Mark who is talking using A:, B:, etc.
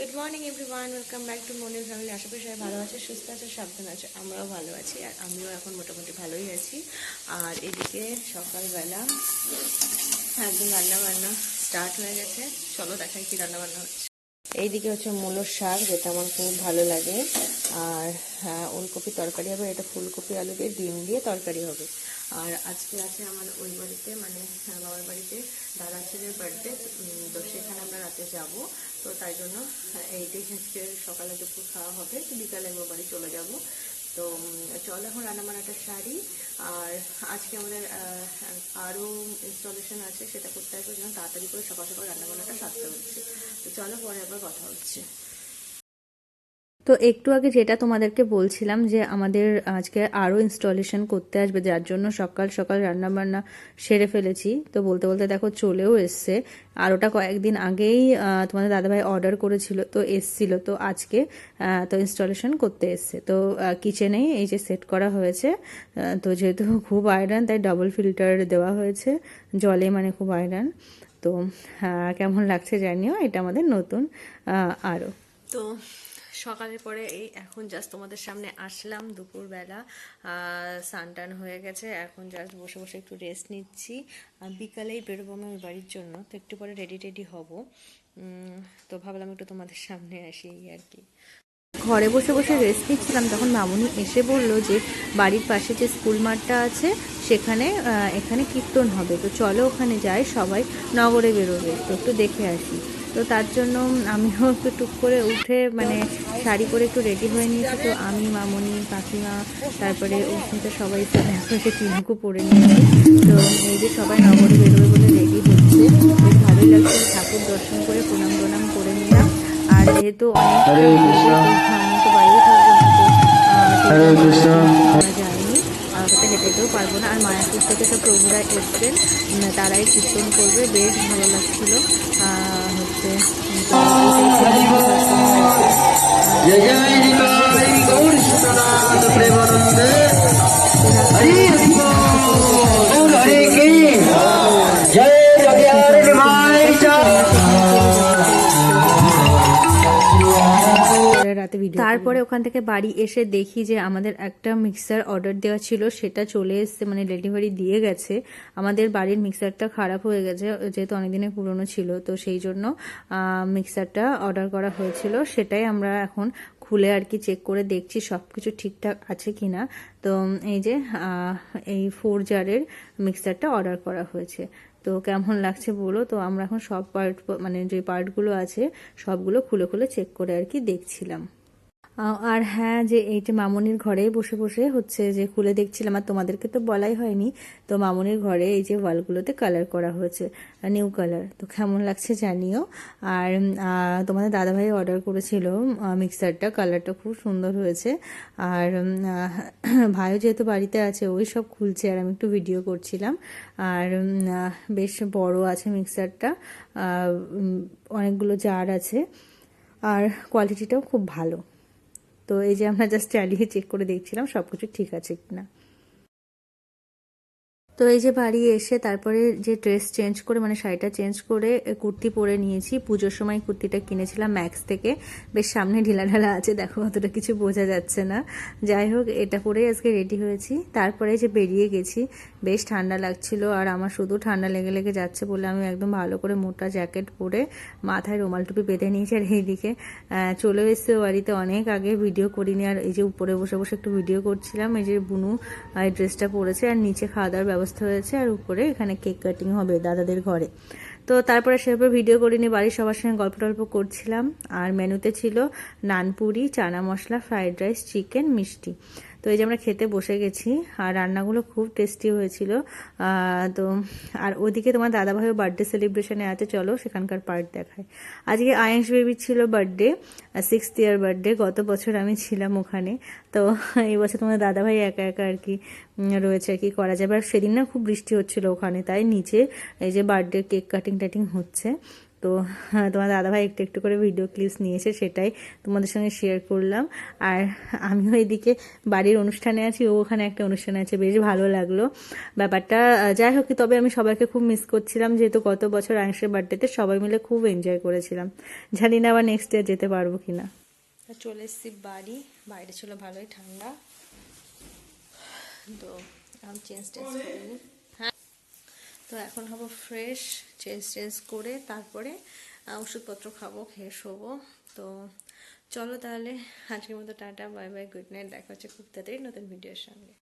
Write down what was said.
A: Good morning everyone welcome back to morning family আশা করি সবাই ভালো আছে, সুস্থ আছে, সাবধান আছে। আমরাও ভালো আছি আর আমিও এখন মোটামুটি ভালোই আছি। আর এদিকে সকালবেলা একদম রান্না বান্না স্টার্ট হয়ে গেছে। চলো দেখাই কি রান্নাবান্না হচ্ছে। এইদিকে হচ্ছে মূলোর শাক যেটা আমার খুব ভালো লাগে। আর হ্যাঁ ওলকপি তরকারি হবে এটা ফুলকপি আলু দিয়ে ডিম দিয়ে তরকারি হবে। আর আজকে আছে আমার ওই বাড়িতে মানে হ্যাঁ, বাবার বাড়িতে দাদা ছেলের বার্থডে তো সেখানে আমরা রাতে যাব। তো তাই জন্য হ্যাঁ, এইটাই আজকে সকালে দুপুর খাওয়া হবে। বিকালে আমার বাড়ি চলে যাব। তো চলো এখন রান্নাবান্নাটা সারি। আর আজকে আমাদের আরও ইনস্টলেশন আছে, সেটা করতে হবে, যেন তাড়াতাড়ি করে সকাল সকাল রান্নাবান্নাটা সারতে হচ্ছে। তো চলো পরে আবার কথা হচ্ছে। তো একটু আগে যেটা তোমাদেরকে বলছিলাম যে আমাদের আজকে আরও ইনস্টলেশন করতে আসবে, যার জন্য সকাল সকাল রান্নাবান্না সেরে ফেলেছি। তো বলতে বলতে দেখো চলেও এসছে। আর ওটা কয়েকদিন আগেই তোমাদের দাদাভাই অর্ডার করেছিল, তো এসছিল। তো আজকে তো ইনস্টলেশন করতে এসছে। তো কিচেনেই এই যে সেট করা হয়েছে তো যেহেতু খুব আয়রন তাই ডবল ফিল্টার দেওয়া হয়েছে। জলে মানে খুব আয়রন তো কেমন লাগছে জানিও, এটা আমাদের নতুন আরও তো সকালের পরে এই এখন জাস্ট তোমাদের সামনে আসলাম দুপুরবেলা। সান টান হয়ে গেছে, এখন জাস্ট বসে বসে একটু রেস্ট নিচ্ছি। বিকালেই বেরোবো আমি বাড়ির জন্য, তো একটু পরে রেডি টেডি হব। তো ভাবলাম একটু তোমাদের সামনে আসি এই আর কি। ঘরে বসে বসে রেস্ট নিচ্ছিলাম, তখন মামুনি এসে বলল যে বাড়ির পাশে যে স্কুল মাঠটা আছে, সেখানে এখানে কীর্তন হবে। তো চলো ওখানে যাই, সবাই নগরে বেরোবে, তো একটু দেখে আসি। তো তার জন্য আমিও একটু টুক করে উঠে মানে শাড়ি পরে একটু রেডি হয়ে নিয়েছি। তো আমি মামনি কাকিমা তারপরে অস্মিতা সবাই এসে কিনুকু পরে নিয়েছি। তো এই যে সবাই নগরে বেরোবে বলে রেডি হচ্ছে বেশ ভালোই লাগছে। ঠাকুর দর্শন করে প্রণাম প্রণাম করে নিলাম। আর যেহেতু অনেক। আমি তো থাকব যেতেও পারব না। আর মায়াপুর থেকে সব প্রভুরা এসছেন তারাই কীর্তন করবে। বেশ ভালো লাগছিল। হচ্ছে,
B: জয় জয় নিতাই গৌর সদানন্দ প্রেমানন্দে।
A: রাতে ভিডিও তারপরে ওখান থেকে বাড়ি এসে দেখি যে আমাদের একটা মিক্সার অর্ডার দেওয়া ছিল, সেটা চলে এসছে মানে ডেলিভারি দিয়ে গেছে। আমাদের বাড়ির মিক্সারটা খারাপ হয়ে গেছে, যেহেতু অনেকদিনের পুরনো ছিল, তো সেই জন্য মিক্সারটা অর্ডার করা হয়েছিল। সেটাই আমরা এখন খুলে আর কি চেক করে দেখছি সব কিছু ঠিকঠাক আছে কি না তো, এই যে এই ফোর জারের মিক্সারটা অর্ডার করা হয়েছে। তো কেমন লাগছে বলো? তো আমরা এখন সব পার্ট মানে যে পার্টগুলো আছে, সবগুলো খুলে খুলে চেক করে আর কি দেখছিলাম। আর হ্যাঁ যে এই যে মামনির ঘরে বসে বসে হচ্ছে যে খুলে দেখছিলাম, আর তোমাদেরকে তো বলাই হয়নি, তো মামনির ঘরে এই যে ওয়ালগুলোতে কালার করা হয়েছে নিউ কালার তো কেমন লাগছে জানিও। আর তোমাদের দাদাভাই অর্ডার করেছিল মিক্সারটা কালারটা খুব সুন্দর হয়েছে। আর ভাইও যেহেতু বাড়িতে আছে, ওই সব খুলছে, আর আমি একটু ভিডিও করছিলাম। আর বেশ বড় আছে মিক্সারটা অনেকগুলো জার আছে, আর কোয়ালিটিটাও খুব ভালো। তো এই যে আমরা জাস্ট চালিয়ে চেক করে দেখছিলাম সব কিছু ঠিক আছে কিনা। তো এই যে বাড়ি এসে তারপরে যে ড্রেস চেঞ্জ করে মানে শাড়িটা চেঞ্জ করে কুর্তি পরে নিয়েছি। পুজোর সময় কুর্তিটা কিনেছিলাম ম্যাক্স থেকে। বেশ সামনে ঢিলা ঢালা আছে, দেখো অতটা কিছু বোঝা যাচ্ছে না। যাই হোক, এটা পরেই আজকে রেডি হয়েছি। তারপরে যে বেরিয়ে গেছি, বেশ ঠান্ডা লাগছিল আর আমার শুধু ঠান্ডা লেগে লেগে যাচ্ছে বলে আমি একদম ভালো করে মোটা জ্যাকেট পরে মাথায় রুমাল টুপি বেঁধে নিয়েছি আর এইদিকে চলেও এসছে বাড়িতে। অনেক আগে ভিডিও করিনি আর এই যে উপরে বসে বসে একটু ভিডিও করছিলাম। এই যে বুনু ড্রেসটা পরেছে আর নিচে খাওয়া দাওয়ার ব্যবস্থা হয়েছে আর উপরে এখানে কেক কাটিং হবে দাদাদের ঘরে। তো তারপরে সেভাবে ভিডিও করে নিয়ে বাড়ির সবার সঙ্গে গল্প টল্প করছিলাম। আর মেনুতে ছিল naanpuri, chana masala fried rice chicken মিষ্টি। তো এই যে আমরা খেতে বসে গেছি, আর রান্নাগুলো খুব টেস্টি হয়েছিল। তো আর ওদিকে তোমার দাদাভাইও বার্থডে সেলিব্রেশনে আছে, চলো সেখানকার পার্ট দেখায়। আজকে আয়েশ বেবির ছিল বার্থডে সিক্সথ ইয়ার বার্থডে গত বছর আমি ছিলাম ওখানে। তো এই বছর তোমার দাদাভাই একা একা আর কি রয়েছে আর কি করা যাবে। আর সেদিন না খুব বৃষ্টি হচ্ছিল ওখানে, তাই নিচে এই যে বার্থডে কেক কাটিং টাটিং হচ্ছে। তো হ্যাঁ, তোমার দাদাভাই একটু একটু করে ভিডিও ক্লিপস নিয়েছে সেটাই তোমাদের সঙ্গে শেয়ার করলাম। আর আমিও এদিকে বাড়ির অনুষ্ঠানে আছি ও ওখানে একটা অনুষ্ঠানে আছে বেশ ভালো লাগল ব্যাপারটা। যাই হোক তবে আমি সবাইকে খুব মিস করছিলাম যেহেতু গত বছর আংশের বার্থডেতে সবাই মিলে খুব এনজয় করেছিলাম। জানি না আবার নেক্সট ইয়ার যেতে পারব কি না চলে এসেছি বাড়ি বাইরে ছিল ভালোই ঠান্ডা। তো আমি চেঞ্জ টেঞ্জ করিনি। তো এখন হব ফ্রেশ চেঞ্জ চেঞ্জ করে তারপরে ওষুধপত্র খাব, খেয়ে শোবো। তো চলো তাহলে, আজকের মতো tata bye bye good night দেখা হচ্ছে খুব তাড়াতাড়ি নতুন ভিডিওর সঙ্গে।